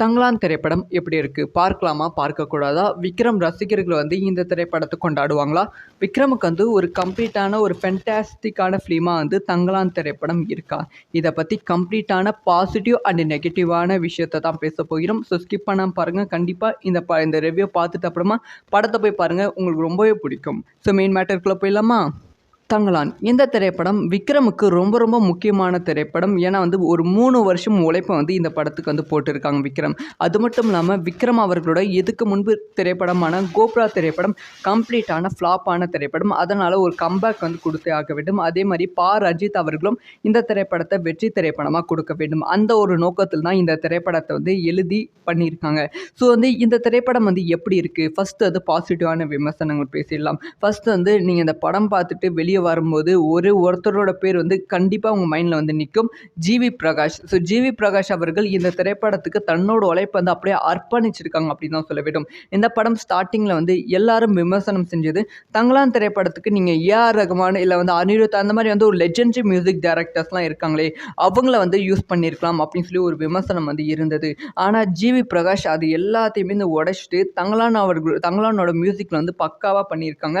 தங்களான் திரைப்படம் எப்படி இருக்குது பார்க்கலாமா? பார்க்கக்கூடாதா? விக்ரம் ரசிகர்கள் வந்து இந்த திரைப்படத்தை கொண்டாடுவாங்களா? விக்ரமுக்கு வந்து ஒரு கம்ப்ளீட்டான ஒரு ஃபென்டாஸ்டிக்கான ஃபிலிமாக வந்து தங்களான் திரைப்படம் இருக்கா? இதை பற்றி கம்ப்ளீட்டான பாசிட்டிவ் அண்ட் நெகட்டிவான விஷயத்தை தான் பேச போகிறோம். ஸோ ஸ்கிப் பண்ணாமல் பாருங்கள் கண்டிப்பாக இந்த ப இந்த ரிவ்யூ பார்த்துட்டு அப்புறமா படத்தை போய் பாருங்கள் உங்களுக்கு ரொம்பவே பிடிக்கும். ஸோ மெயின் மேட்டருக்குள்ளே போயிடலாமா? தங்கலான் இந்த திரைப்படம் விக்ரமுக்கு ரொம்ப ரொம்ப முக்கியமான திரைப்படம். ஏன்னா வந்து ஒரு மூணு வருஷம் உழைப்பை வந்து இந்த படத்துக்கு வந்து போட்டிருக்காங்க விக்ரம். அது மட்டும் இல்லாமல் விக்ரம் அவர்களோட இதுக்கு முன்பு திரைப்படமான கோப்ரா திரைப்படம் கம்ப்ளீட்டான ஃப்ளாப்பான திரைப்படம். அதனால் ஒரு கம்பேக் வந்து கொடுத்தே ஆக வேண்டும். அதே மாதிரி பா. ரஜித் அவர்களும் இந்த திரைப்படத்தை வெற்றி திரைப்படமாக கொடுக்க வேண்டும். அந்த ஒரு நோக்கத்தில் தான் இந்த திரைப்படத்தை வந்து எழுதி பண்ணியிருக்காங்க. ஸோ வந்து இந்த திரைப்படம் வந்து எப்படி இருக்குது ஃபஸ்ட்டு அது பாசிட்டிவான விமர்சனங்கள் பேசிடலாம். ஃபஸ்ட்டு வந்து நீங்கள் இந்த படம் பார்த்துட்டு வெளியே வரும்போது ஒரு ஒருத்தரோட பேர் வந்து கண்டிப்பாக உங்கள் மைண்டில் வந்து நிற்கும் GV Prakash so GV Prakash அவர்கள் இந்த திரைப்படத்துக்கு தன்னோட உழைப்பை வந்து அப்படியே அர்ப்பணிச்சிருக்காங்க அப்படின்னு தான் சொல்ல வேண்டும். இந்த படம் ஸ்டார்டிங்கில் வந்து எல்லாரும் விமர்சனம் செஞ்சது. தங்களான் திரைப்படத்துக்கு நீங்கள் ஏஆர் ரகுமான் இல்லை வந்து அனிருத் அந்த மாதிரி வந்து ஒரு லெஜெண்டரி மியூசிக் டைரக்டர்ஸ்லாம் இருக்காங்களே அவங்கள வந்து யூஸ் பண்ணியிருக்கலாம் அப்படின்னு சொல்லி ஒரு விமர்சனம் வந்து இருந்தது. ஆனால் ஜிவி பிரகாஷ் அது எல்லாத்தையுமே இந்த உடைச்சிட்டு தங்களான் அவர்கள் தங்களானோட மியூசிக்கில் வந்து பக்காவாக பண்ணியிருக்காங்க.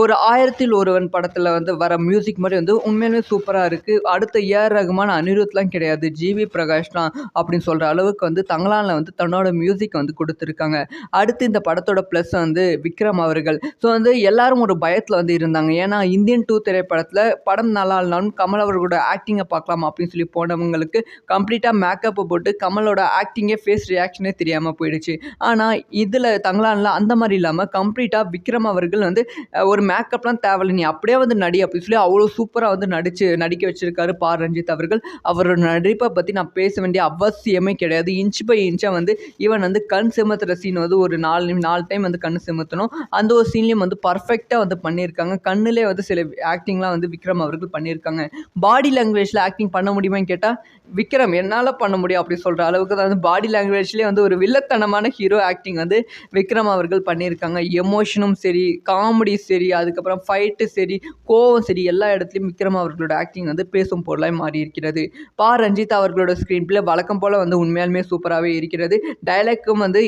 ஒரு ஆயிரத்தில் ஒருவன் படத்தில் வந்து வர மியூசிக் மாதிரி வந்து உண்மையிலுமே சூப்பராக இருக்குது அடுத்த ஏஆர் ரகுமான் அனிருத்லாம் கிடையாது. ஜிவி பிரகாஷ் தான் அப்படின்னு சொல்கிற அளவுக்கு வந்து தங்களானில் வந்து தன்னோட மியூசிக் வந்து கொடுத்துருக்காங்க. அடுத்து இந்த படத்தோட ப்ளஸ் வந்து விக்ரம் அவர்கள். ஸோ வந்து எல்லாரும் ஒரு பயத்தில் வந்து இருந்தாங்க. ஏன்னா இந்தியன் டூ திரைப்படத்தில் படம் நல்லா இல்லைனாலும் கமல் அவர்களோட ஆக்டிங்கை பார்க்கலாம் அப்படின்னு சொல்லி போனவங்களுக்கு கம்ப்ளீட்டாக மேக்கப்பை போட்டு கமலோட ஆக்டிங்கே ஃபேஸ் ரியாக்ஷனே தெரியாமல் போயிடுச்சு. ஆனால் இதில் தங்கலானில் அந்த மாதிரி இல்லாமல் கம்ப்ளீட்டாக விக்ரம் அவர்கள் வந்து ஒரு மேக்கப்லாம் தேவையில்லை. நீ அப்படியே வந்து நடி அப்படின்னு சொல்லி அவ்வளோ சூப்பராக வந்து நடிச்சு நடிக்க வச்சிருக்காரு பா ரஞ்சித் அவர்கள். அவரோட நடிப்பை பற்றி நான் பேச வேண்டிய அவசியமே கிடையாது. இன்ச் பை இன்ச்சாக வந்து ஈவன் வந்து கண் சிமத்துற சீன் வந்து ஒரு நாலு நாலு டைம் வந்து கண் சிமத்தணும். அந்த ஒரு சீன்லேயும் வந்து பர்ஃபெக்டாக வந்து பண்ணியிருக்காங்க. கண்ணிலே வந்து சில ஆக்டிங்லாம் வந்து விக்ரம் அவர்கள் பண்ணியிருக்காங்க. பாடி லாங்குவேஜில் ஆக்டிங் பண்ண முடியுமான்னு கேட்டால் விக்ரம் என்னால் பண்ண முடியும் அப்படி சொல்கிற அளவுக்கு தான் வந்து பாடி லாங்குவேஜ்லேயே வந்து ஒரு வில்லத்தனமான ஹீரோ ஆக்டிங் வந்து விக்ரம் அவர்கள் பண்ணியிருக்காங்க. எமோஷனும் சரி காமெடி சரி அதுக்கப்புறம் ஃபைட்டு சரி கோ கோவம் சரி எல்லா இடத்துலையும் விக்ரம் அவர்களோட ஆக்டிங் வந்து பேசும் பொருளாக மாறி இருக்கிறது பா. ரஞ்சித் அவர்களோட ஸ்க்ரீன் பிளே வழக்கம் போல் வந்து உண்மையாலுமே சூப்பராகவே இருக்கிறது. டைலாக்கும் வந்து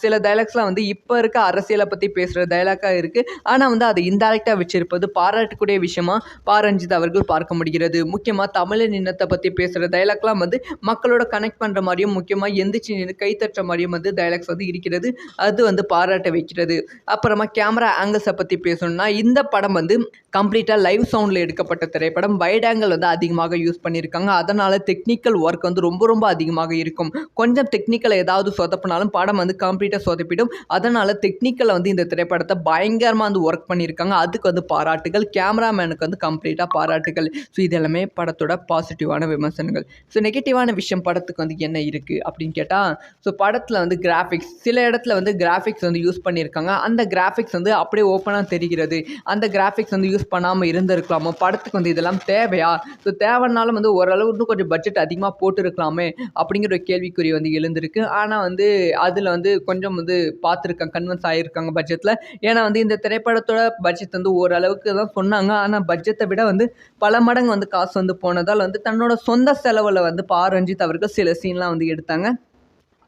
சில டைலாக்ஸ்லாம் வந்து இப்போ இருக்க அரசியலை பற்றி பேசுகிற டைலாக்காக இருக்குது ஆனால் வந்து அதை இன்டைரக்டாக வச்சிருப்பது பாராட்டக்கூடிய விஷயமா பா. ரஞ்சித் அவர்கள் பார்க்க முடிகிறது. முக்கியமாக தமிழின் இனத்தை பற்றி பேசுகிற டைலாக்லாம் வந்து மக்களோட கனெக்ட் பண்ணுற மாதிரியும் முக்கியமாக எந்திரிச்சு நின்று கை மாதிரியும் வந்து டைலாக்ஸ் வந்து இருக்கிறது. அது வந்து பாராட்ட வைக்கிறது. அப்புறமா கேமரா ஆங்கிள்ஸை பற்றி பேசணும்னா இந்த படம் வந்து கம்ப்ளீட்டாக லைவ் சவுண்டில் எடுக்கப்பட்ட திரைப்படம் வைட் ஆங்கிள் வந்து அதிகமாக யூஸ் பண்ணியிருக்காங்க. அதனால் டெக்னிக்கல் ஒர்க் வந்து ரொம்ப ரொம்ப அதிகமாக இருக்கும். கொஞ்சம் டெக்னிக்கல் ஏதாவது சொதப்பினாலும் படம் வந்து கம்ப்ளீட்டாக சொதப்பிடும். அதனால் டெக்னிக்கலில் வந்து இந்த திரைப்படத்தை பயங்கரமாக வந்து ஒர்க் பண்ணியிருக்காங்க. அதுக்கு வந்து பாராட்டுகள் கேமராமேனுக்கு வந்து கம்ப்ளீட்டாக பாராட்டுகள். ஸோ இது எல்லாமே படத்தோட பாசிட்டிவான விமர்சனங்கள். ஸோ நெகட்டிவான விஷயம் படத்துக்கு வந்து என்ன இருக்குது அப்படின்னு கேட்டால் ஸோ படத்தில் வந்து கிராஃபிக்ஸ் சில இடத்துல வந்து கிராஃபிக்ஸ் வந்து யூஸ் பண்ணியிருக்காங்க. அந்த கிராஃபிக்ஸ் வந்து அப்படியே ஓப்பனாக தெரிகிறது. அந்த கிராஃபிக்ஸ் வந்து யூஸ் பண்ணாமல் நம்ம இருந்திருக்கலாமோ? படத்துக்கு வந்து இதெல்லாம் தேவையா? ஸோ தேவைன்னாலும் வந்து ஓரளவு இன்னும் கொஞ்சம் பட்ஜெட் அதிகமாக போட்டிருக்கலாமே? அப்படிங்கிற ஒரு கேள்விக்குறி வந்து எழுந்திருக்கு. ஆனால் வந்து அதில் வந்து கொஞ்சம் வந்து பார்த்துருக்காங்க கன்வென்ஸ் ஆகியிருக்காங்க பட்ஜெட்டில் ஏன்னா வந்து இந்த திரைப்படத்தோட பட்ஜெட் வந்து ஓரளவுக்கு தான் சொன்னாங்க. ஆனால் பட்ஜெட்டை விட வந்து பல மடங்கு வந்து காசு வந்து போனதால் வந்து தன்னோட சொந்த செலவில் வந்து பா ரஞ்சித் அவர்கள் சில சீன்லாம் வந்து எடுத்தாங்க.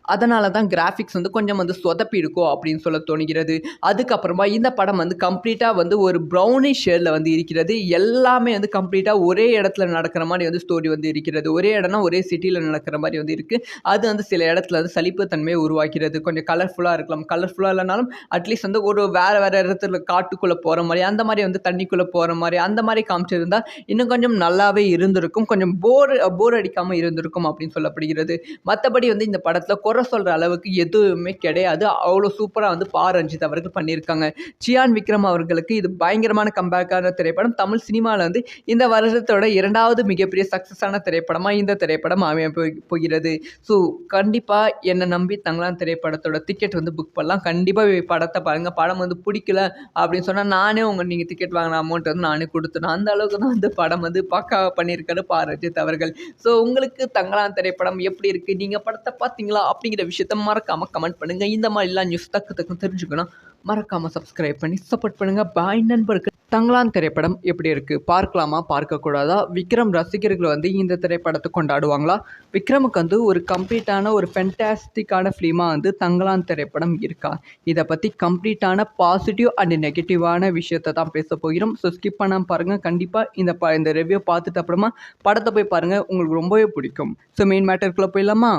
அதனால தான் கிராஃபிக்ஸ் வந்து கொஞ்சம் வந்து சொதப்பி இருக்கோ அப்படின்னு சொல்ல தோணுகிறது. அதுக்கப்புறமா இந்த படம் வந்து கம்ப்ளீட்டாக வந்து ஒரு ப்ரௌனிஷ் ஷேடில் வந்து இருக்கிறது. எல்லாமே வந்து கம்ப்ளீட்டாக ஒரே இடத்துல நடக்கிற மாதிரி வந்து ஸ்டோரி வந்து இருக்கிறது. ஒரே இடம்னா ஒரே சிட்டியில் நடக்கிற மாதிரி வந்து இருக்குது அது வந்து சில இடத்துல வந்து சலிப்புத்தன்மையை உருவாக்கிறது. கொஞ்சம் கலர்ஃபுல்லாக இருக்கலாம். கலர்ஃபுல்லாக இல்லைனாலும் அட்லீஸ்ட் வந்து ஒரு வேறு வேறு இடத்துல காட்டுக்குள்ளே போகிற மாதிரி அந்த மாதிரி வந்து தண்ணிக்குள்ளே போகிற மாதிரி அந்த மாதிரி காமிச்சிருந்தால் இன்னும் கொஞ்சம் நல்லாவே இருந்திருக்கும். கொஞ்சம் போர் போர் அடிக்காமல் இருந்திருக்கும் அப்படின்னு சொல்லப்படுகிறது. மற்றபடி வந்து இந்த படத்தில் குறை சொல்கிற அளவுக்கு எதுவுமே கிடையாது. அவ்வளோ சூப்பராக வந்து பா. ரஞ்சித் அவர்கள் பண்ணியிருக்காங்க. சியான் விக்ரம் அவர்களுக்கு இது பயங்கரமான கம்பேக்கான திரைப்படம். தமிழ் சினிமாவில் வந்து இந்த வருஷத்தோட இரண்டாவது மிகப்பெரிய சக்ஸஸான திரைப்படமாக இந்த திரைப்படம் அமைய போய்- போகிறது. ஸோ கண்டிப்பாக என்னை நம்பி தங்களாம் திரைப்படத்தோட டிக்கெட் வந்து புக் பண்ணலாம். கண்டிப்பாக படத்தை பாருங்கள் படம் வந்து பிடிக்கல அப்படின்னு சொன்னால் நானே உங்கள் நீங்கள் டிக்கெட் வாங்கின அமௌண்ட் வந்து நானே கொடுத்துட்டேன் அந்த அளவுக்கு தான் வந்து படம் வந்து பக்கா பண்ணியிருக்காரு பா. ரஞ்சித் அவர்கள். ஸோ உங்களுக்கு தங்களான் திரைப்படம் எப்படி இருக்குது நீங்கள் படத்தை பார்த்தீங்களா அப்படிங்கிற விஷயத்த மறக்காமல் கமெண்ட் பண்ணுங்கள் இந்த மாதிரிலாம் நியூஸ் தக்கு தக்கு தெரிஞ்சுக்கணும். மறக்காமல் சப்ஸ்கிரைப் பண்ணி சப்போர்ட் பண்ணுங்கள் பாய் நண்பர்கள். தங்களான் திரைப்படம் எப்படி இருக்குது பார்க்கலாமா? பார்க்கக்கூடாதா? விக்ரம் ரசிகர்கள் வந்து இந்த திரைப்படத்தை கொண்டாடுவாங்களா? விக்ரமுக்கு வந்து ஒரு கம்ப்ளீட்டான ஒரு ஃபென்டாஸ்டிக்கான ஃபிலிமாக வந்து தங்களான் திரைப்படம் இருக்கா? இதை பற்றி கம்ப்ளீட்டான பாசிட்டிவ் அண்ட் நெகட்டிவான விஷயத்தை தான் பேச போகிறோம். ஸோ ஸ்கிப் பண்ணாமல் பாருங்கள் கண்டிப்பாக இந்த ப இந்த ரிவ்யூ பார்த்துட்டு அப்புறமா படத்தை போய் பாருங்கள் உங்களுக்கு ரொம்பவே பிடிக்கும். ஸோ மெயின் மேட்டருக்குள்ளே போயிடலாமா?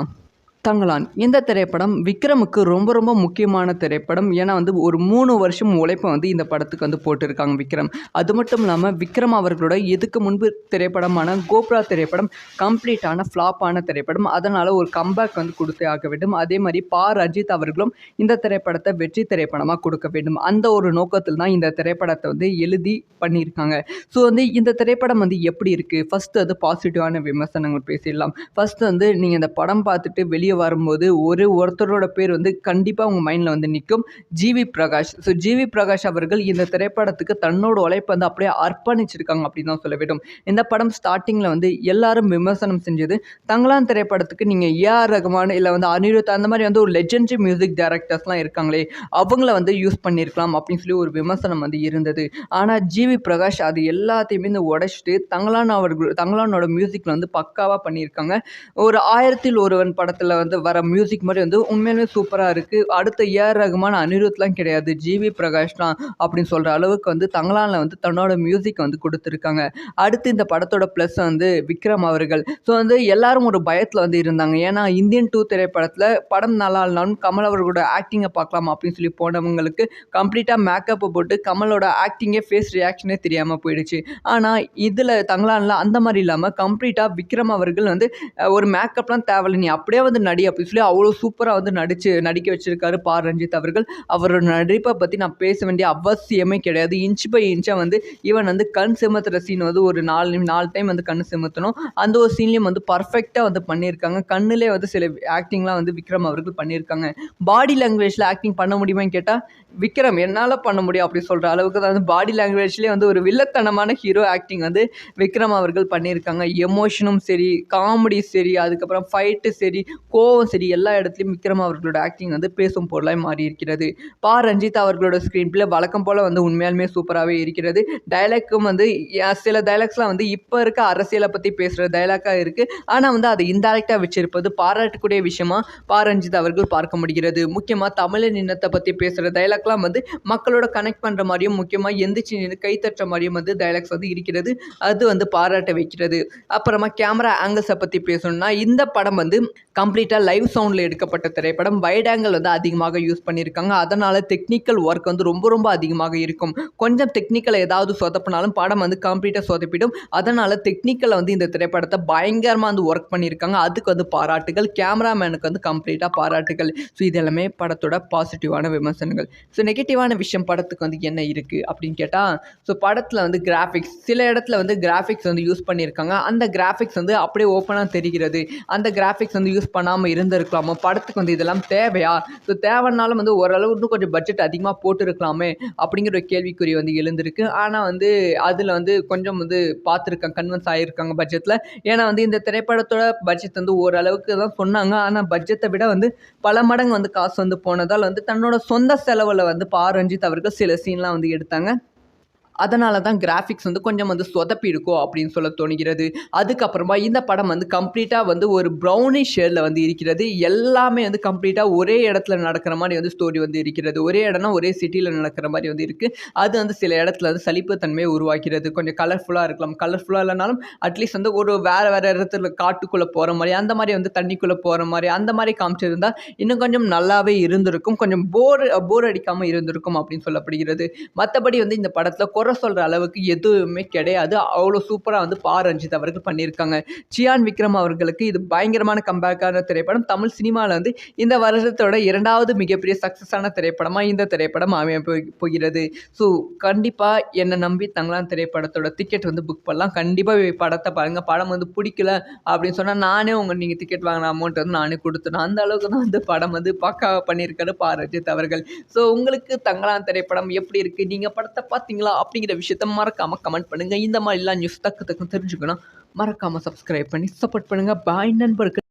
தங்கலான் இந்த திரைப்படம் விக்ரமுக்கு ரொம்ப ரொம்ப முக்கியமான திரைப்படம். ஏன்னா வந்து ஒரு மூணு வருஷம் உழைப்பை வந்து இந்த படத்துக்கு வந்து போட்டிருக்காங்க விக்ரம். அது மட்டும் இல்லாமல் விக்ரம் அவர்களோட இதுக்கு முன்பு திரைப்படமான கோப்ரா திரைப்படம் கம்ப்ளீட்டான ஃப்ளாப்பான திரைப்படம் அதனால் ஒரு கம்பேக் வந்து கொடுத்தே ஆக வேண்டும். அதே மாதிரி பா. ரஜித் அவர்களும் இந்த திரைப்படத்தை வெற்றி திரைப்படமாக கொடுக்க வேண்டும். அந்த ஒரு நோக்கத்தில் தான் இந்த திரைப்படத்தை வந்து எழுதி பண்ணியிருக்காங்க. ஸோ வந்து இந்த திரைப்படம் வந்து எப்படி இருக்குது ஃபஸ்ட்டு அது பாசிட்டிவான விமர்சனங்கள் பேசிடலாம். ஃபஸ்ட்டு வந்து நீங்கள் இந்த படம் பார்த்துட்டு வெளியே வரும்போது ஒரு ஒருத்தரோட பேர் வந்து கண்டிப்பாக உங்கள் மைண்டில் வந்து நிற்கும் GV Prakash. So GV Prakash அவர்கள் இந்த திரைப்படத்துக்கு தன்னோட உழைப்பை வந்து அப்படியே அர்ப்பணிச்சிருக்காங்க அப்படின்னு தான் சொல்ல வேண்டும். இந்த படம் ஸ்டார்டிங்கில் வந்து எல்லாரும் விமர்சனம் செஞ்சது. தங்களான் திரைப்படத்துக்கு நீங்கள் ஏஆர் ரகுமான் இல்லை வந்து அனிருத் அந்த மாதிரி வந்து ஒரு லெஜெண்டரி மியூசிக் டைரக்டர்ஸ்லாம் இருக்காங்களே அவங்கள வந்து யூஸ் பண்ணியிருக்கலாம் அப்படின்னு சொல்லி ஒரு விமர்சனம் வந்து இருந்தது. ஆனால் ஜிவி பிரகாஷ் அது எல்லாத்தையுமே இந்த உடைச்சிட்டு தங்களான் அவர்கள் தங்களானோட மியூசிக்கில் வந்து பக்காவாக பண்ணியிருக்காங்க. ஒரு ஆயிரத்தில் ஒருவன் படத்தில் வந்து வர மியூசிக் மாதிரி வந்து உண்மையிலுமே சூப்பராக இருக்குது அடுத்த ஏஆர் ரகுமான் அனிருத்லாம் கிடையாது. ஜிவி பிரகாஷ் தான் அப்படின்னு சொல்கிற அளவுக்கு வந்து தங்களானில் வந்து தன்னோட மியூசிக் வந்து கொடுத்துருக்காங்க. அடுத்து இந்த படத்தோட ப்ளஸ் வந்து விக்ரம் அவர்கள். ஸோ வந்து எல்லாரும் ஒரு பயத்தில் வந்து இருந்தாங்க. ஏன்னா இந்தியன் டூ திரைப்படத்தில் படம் நல்லா இல்லைனாலும் கமல் அவர்களோட ஆக்டிங்கை பார்க்கலாம் அப்படின்னு சொல்லி போனவங்களுக்கு கம்ப்ளீட்டாக மேக்கப்பை போட்டு கமலோட ஆக்டிங்கே ஃபேஸ் ரியாக்ஷனே தெரியாமல் போயிடுச்சு. ஆனால் இதில் தங்கலானில் அந்த மாதிரி இல்லாமல் கம்ப்ளீட்டாக விக்ரம் அவர்கள் வந்து ஒரு மேக்கப்லாம் தேவையில்லை. நீ அப்படியே வந்து நடி அப்படின்னு சொல்லி அவ்வளோ சூப்பராக வந்து நடிச்சு நடிக்க வச்சிருக்காரு பா ரஞ்சித் அவர்கள். அவரோட நடிப்பை பற்றி நான் பேச வேண்டிய அவசியமே கிடையாது. இன்ச் பை இன்ச்சாக வந்து ஈவன் வந்து கண் சிமத்துற சீன் வந்து ஒரு நாலு நாலு டைம் வந்து கண் சிமத்தணும். அந்த ஒரு சீன்லேயும் வந்து பர்ஃபெக்டாக வந்து பண்ணியிருக்காங்க. கண்ணிலே வந்து சில ஆக்டிங்லாம் வந்து விக்ரம் அவர்கள் பண்ணியிருக்காங்க. பாடி லாங்குவேஜில் ஆக்டிங் பண்ண முடியுமான்னு கேட்டால் விக்ரம் என்னால் பண்ண முடியும் அப்படி சொல்கிற அளவுக்கு தான் வந்து பாடி லாங்குவேஜ்லேயே வந்து ஒரு வில்லத்தனமான ஹீரோ ஆக்டிங் வந்து விக்ரம் அவர்கள் பண்ணியிருக்காங்க. எமோஷனும் சரி காமெடி சரி அதுக்கப்புறம் ஃபைட்டு சரி கோவம் சரி எல்லா இடத்துலையும் விக்ரம் அவர்களோட ஆக்டிங் வந்து பேசும் பொருளாக மாறி இருக்கிறது பா. ரஞ்சித் அவர்களோட ஸ்க்ரீன் பிளே வழக்கம் போல் வந்து உண்மையாலுமே சூப்பராகவே இருக்கிறது. டைலாக்கும் வந்து சில டைலாக்ஸ்லாம் வந்து இப்போ இருக்க அரசியலை பற்றி பேசுகிற டைலாக்காக இருக்குது ஆனால் வந்து அதை இன்டைரக்டாக வச்சிருப்பது பாராட்டக்கூடிய விஷயமா பா. ரஞ்சித் அவர்கள் பார்க்க முடிகிறது. முக்கியமாக தமிழன் இனத்தை பற்றி பேசுகிற டைலாக்லாம் வந்து மக்களோட கனெக்ட் பண்ணுற மாதிரியும் முக்கியமாக எந்திரிச்சு நின்று கை மாதிரியும் வந்து டைலாக்ஸ் வந்து இருக்கிறது. அது வந்து பாராட்ட வைக்கிறது. அப்புறமா கேமரா ஆங்கிள்ஸை பற்றி பேசணும்னா இந்த படம் வந்து கம்ப்ளீட் கம்ப்ளீட்டாக லைவ் சவுண்டில் எடுக்கப்பட்ட திரைப்படம் வைட் ஆங்கிள் வந்து அதிகமாக யூஸ் பண்ணியிருக்காங்க. அதனால் டெக்னிக்கல் ஒர்க் வந்து ரொம்ப ரொம்ப அதிகமாக இருக்கும். கொஞ்சம் டெக்னிக்கலை ஏதாவது சொதப்பினாலும் படம் வந்து கம்ப்ளீட்டாக சொதப்பிடும். அதனால் டெக்னிக்கலில் வந்து இந்த திரைப்படத்தை பயங்கரமாக வந்து ஒர்க் பண்ணியிருக்காங்க. அதுக்கு வந்து பாராட்டுகள். கேமராமேனுக்கு வந்து கம்ப்ளீட்டாக பாராட்டுகள். ஸோ இது எல்லாமே படத்தோட பாசிட்டிவான விமர்சனங்கள். ஸோ நெகட்டிவான விஷயம் படத்துக்கு வந்து என்ன இருக்குது அப்படின்னு கேட்டால் ஸோ படத்தில் வந்து கிராஃபிக்ஸ் சில இடத்துல வந்து கிராஃபிக்ஸ் வந்து யூஸ் பண்ணியிருக்காங்க. அந்த கிராஃபிக்ஸ் வந்து அப்படியே ஓப்பனாக தெரிகிறது. அந்த கிராஃபிக்ஸ் வந்து யூஸ் பண்ணால் பண்ணாமல் இருந்திருக்கலாமோ? படத்துக்கு வந்து இதெல்லாம் தேவையா? ஸோ தேவைன்னாலும் வந்து ஓரளவு இன்னும் கொஞ்சம் பட்ஜெட் அதிகமாக போட்டிருக்கலாமே? அப்படிங்கிற ஒரு கேள்விக்குறி வந்து எழுந்திருக்கு. ஆனால் வந்து அதில் வந்து கொஞ்சம் வந்து பார்த்துருக்காங்க கன்வென்ஸ் ஆகியிருக்காங்க பட்ஜெட்டில் ஏன்னா வந்து இந்த திரைப்படத்தோட பட்ஜெட் வந்து ஓரளவுக்கு தான் சொன்னாங்க. ஆனால் பட்ஜெட்டை விட வந்து பல மடங்கு வந்து காசு வந்து போனதால் வந்து தன்னோட சொந்த செலவில் வந்து பா ரஞ்சித் அவர்கள் சில சீன்லாம் வந்து எடுத்தாங்க. அதனால தான் கிராஃபிக்ஸ் வந்து கொஞ்சம் வந்து சொதப்பிடுக்கோ அப்படின்னு சொல்ல தோணுகிறது. அதுக்கப்புறமா இந்த படம் வந்து கம்ப்ளீட்டாக வந்து ஒரு ப்ரௌனிஷ் ஷேடில் வந்து இருக்கிறது. எல்லாமே வந்து கம்ப்ளீட்டாக ஒரே இடத்துல நடக்கிற மாதிரி வந்து ஸ்டோரி வந்து இருக்கிறது. ஒரே இடம்னா ஒரே சிட்டியில் நடக்கிற மாதிரி வந்து இருக்குது அது வந்து சில இடத்துல வந்து சலிப்புத்தன்மையை உருவாக்கிறது. கொஞ்சம் கலர்ஃபுல்லாக இருக்கலாம். கலர்ஃபுல்லாக இல்லைனாலும் அட்லீஸ்ட் வந்து ஒரு வேறு வேறு இடத்துல காட்டுக்குள்ளே போகிற மாதிரி அந்த மாதிரி வந்து தண்ணிக்குள்ளே போகிற மாதிரி அந்த மாதிரி காமிச்சிருந்தால் இன்னும் கொஞ்சம் நல்லாவே இருந்திருக்கும். கொஞ்சம் போர் போர் அடிக்காமல் இருந்திருக்கும் அப்படின்னு சொல்லப்படுகிறது. மற்றபடி வந்து இந்த படத்தில் குறை சொல்கிற அளவுக்கு எதுவுமே கிடையாது. அவ்வளோ சூப்பராக வந்து பா. ரஞ்சித் அவர்கள் பண்ணியிருக்காங்க. சியான் விக்ரம் அவர்களுக்கு இது பயங்கரமான கம்பேக்கான திரைப்படம். தமிழ் சினிமாவில் வந்து இந்த வருஷத்தோட இரண்டாவது மிகப்பெரிய சக்ஸஸான திரைப்படமாக இந்த திரைப்படம் அமைய போய்- போகிறது. ஸோ கண்டிப்பாக என்னை நம்பி தங்களான் திரைப்படத்தோட டிக்கெட் வந்து புக் பண்ணலாம். கண்டிப்பாக படத்தை பாருங்கள் படம் வந்து பிடிக்கல அப்படின்னு சொன்னால் நானே உங்கள் நீங்கள் டிக்கெட் வாங்கின அமௌண்ட் வந்து நானே கொடுத்துட்டேன் அந்த அளவுக்கு தான் வந்து படம் வந்து பக்காவாக பண்ணியிருக்காரு பா. ரஞ்சித் அவர்கள். ஸோ உங்களுக்கு தங்கலாம் திரைப்படம் எப்படி இருக்குது நீங்கள் படத்தை பார்த்தீங்களா அப்படிங்கிற விஷயத்த மறக்காமல் கமெண்ட் பண்ணுங்கள் இந்த மாதிரிலாம் நியூஸ் தக்கு தக்கு தெரிஞ்சுக்கணும் மறக்காமல் சப்ஸ்கிரைப் பண்ணி சப்போர்ட் பண்ணுங்கள் பாய் நண்பர்கள்.